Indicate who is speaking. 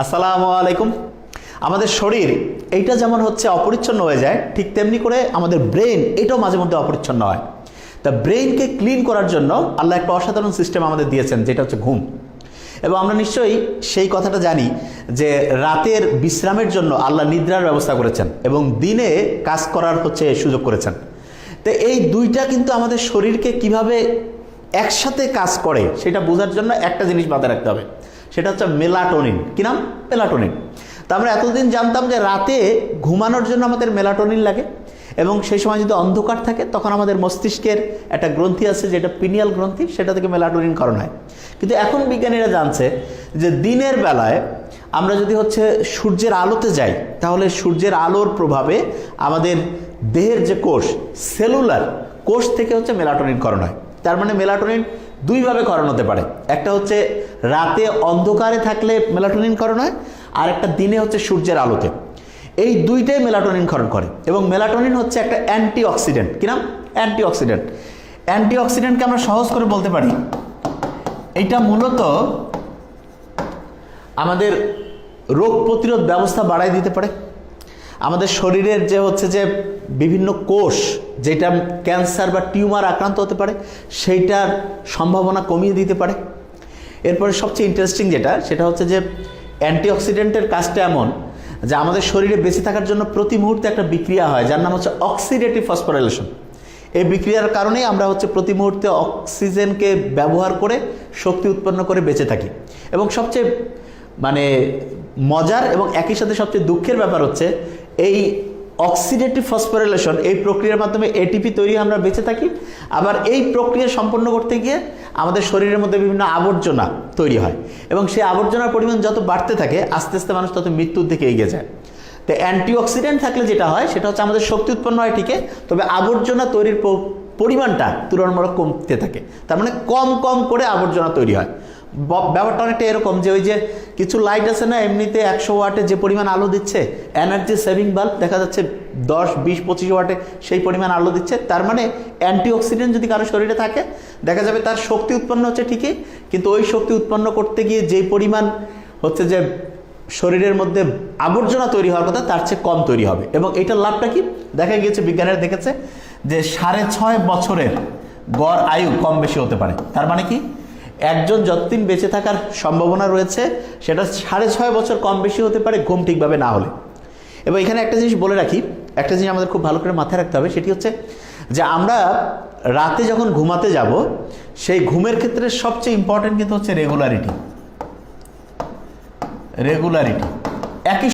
Speaker 1: আসসালামু আলাইকুম। আমাদের শরীর, এইটা যেমন হচ্ছে অপরিচ্ছন্ন হয়ে যায়, ঠিক তেমনি করে আমাদের ব্রেন এটাও মাঝে মধ্যে অপরিচ্ছন্ন হয়। তা ব্রেনকে ক্লিন করার জন্য আল্লাহ একটা অসাধারণ সিস্টেম আমাদের দিয়েছেন, যেটা হচ্ছে ঘুম। এবং আমরা নিশ্চয়ই সেই কথাটা জানি যে রাতের বিশ্রামের জন্য আল্লাহ নিদ্রার ব্যবস্থা করেছেন এবং দিনে কাজ করার হচ্ছে সুযোগ করেছেন। তো এই দুইটা কিন্তু আমাদের শরীরকে কীভাবে একসাথে কাজ করে, সেটা বোঝার জন্য একটা জিনিস মাথায় রাখতে হবে। সেটা হচ্ছে মেলাটোনিন। কি নাম? মেলাটোনিন। তা আমরা এতদিন জানতাম যে রাতে ঘুমানোর জন্য আমাদের মেলাটোনিন লাগে এবং সেই সময় যদি অন্ধকার থাকে, তখন আমাদের মস্তিষ্কের একটা গ্রন্থি আছে যেটা পিনিয়াল গ্রন্থি, সেটা থেকে মেলাটোনিন করণ হয়। কিন্তু এখন বিজ্ঞানীরা জানছে যে দিনের বেলায় আমরা যদি হচ্ছে সূর্যের আলোতে যাই, তাহলে সূর্যের আলোর প্রভাবে আমাদের দেহের যে কোষ, সেলুলার কোষ থেকে হচ্ছে মেলাটোনিন করণ হয়। তার মানে মেলাটোনিন দুইভাবে করণ হতে পারে। একটা হচ্ছে রাতে অন্ধকারে থাকলে মেলাটোনিন করণ হয়, আর একটা দিনে হচ্ছে সূর্যের আলোতে। এই দুইটাই মেলাটোনিন ক্ষরণ করে এবং মেলাটোনিন হচ্ছে একটা অ্যান্টি অক্সিডেন্ট কি অ্যান্টি অক্সিডেন্ট অ্যান্টি অক্সিডেন্টকে আমরা সহজ করে বলতে পারি। এটা মূলত আমাদের রোগ প্রতিরোধ ব্যবস্থা বাড়াই দিতে পারে। আমাদের শরীরের যে হচ্ছে যে বিভিন্ন কোষ যেটা ক্যান্সার বা টিউমার আক্রান্ত হতে পারে, সেইটার সম্ভাবনা কমিয়ে দিতে পারে। এরপরে সবচেয়ে ইন্টারেস্টিং যেটা, সেটা হচ্ছে যে অ্যান্টিঅক্সিডেন্টের কাজটা এমন যে আমাদের শরীরে বেঁচে থাকার জন্য প্রতি মুহূর্তে একটা বিক্রিয়া হয়, যার নাম হচ্ছে অক্সিডেটিভ ফসফোরাইলেশন এই বিক্রিয়ার কারণেই আমরা হচ্ছে প্রতি মুহূর্তে অক্সিজেনকে ব্যবহার করে শক্তি উৎপন্ন করে বেঁচে থাকি। এবং সবচেয়ে মানে মজার এবং একই সাথে সবচেয়ে দুঃখের ব্যাপার হচ্ছে, এই অক্সিডেটিভ ফসফোরিলেশন এই প্রক্রিয়ার মাধ্যমে এটিপি তৈরি আমরা বেঁচে থাকি। আবার এই প্রক্রিয়া সম্পন্ন করতে গিয়ে আমাদের শরীরের মধ্যে বিভিন্ন আবর্জনা তৈরি হয় এবং সেই আবর্জনার পরিমাণ যত বাড়তে থাকে, আস্তে আস্তে মানুষ তত মৃত্যুর দিকে এগিয়ে যায়। তো অ্যান্টিঅক্সিডেন্ট থাকলে যেটা হয়, সেটা হচ্ছে আমাদের শক্তি উৎপন্ন হয় ঠিকই, তবে আবর্জনা তৈরির পরিমাণটা তুলনামূলক কমতে থাকে। তার মানে কম কম করে আবর্জনা তৈরি হয়। ব্যাপারটা অনেকটা এরকম যে ওই যে কিছু লাইট আছে না, এমনিতে একশো ওয়াটে যে পরিমাণ আলো দিচ্ছে এনার্জি সেভিং বাল্ব দেখা যাচ্ছে দশ, বিশ, পঁচিশ ওয়াটে সেই পরিমাণ আলো দিচ্ছে, তার মানে অ্যান্টিঅক্সিডেন্ট যদি কারও শরীরে থাকে, দেখা যাবে তার শক্তি উৎপন্ন হচ্ছে ঠিকই, কিন্তু ওই শক্তি উৎপন্ন করতে গিয়ে যেই পরিমাণ হচ্ছে যে শরীরের মধ্যে আবর্জনা তৈরি হওয়ার কথা, তার চেয়ে কম তৈরি হবে। এবং এটার লাভটা কি? দেখা গিয়েছে, বিজ্ঞানীরা দেখেছে যে সাড়ে ছয় বছরের গড় আয়ু কম বেশি হতে পারে। তার মানে কি? একজন যতদিন বেঁচে থাকার সম্ভাবনা রয়েছে, সেটা সাড়ে ছয় বছর কম বেশি হতে পারে, ঘুম ঠিকভাবে না হলে। এবং এখানে একটা জিনিস বলে রাখি, একটা জিনিস আমাদের খুব ভালো করে মাথায় রাখতে হবে, সেটি হচ্ছে যে আমরা রাতে যখন ঘুমাতে যাব, সেই ঘুমের ক্ষেত্রে সবচেয়ে ইম্পর্টেন্ট কিন্তু হচ্ছে রেগুলারিটি রেগুলারিটি একই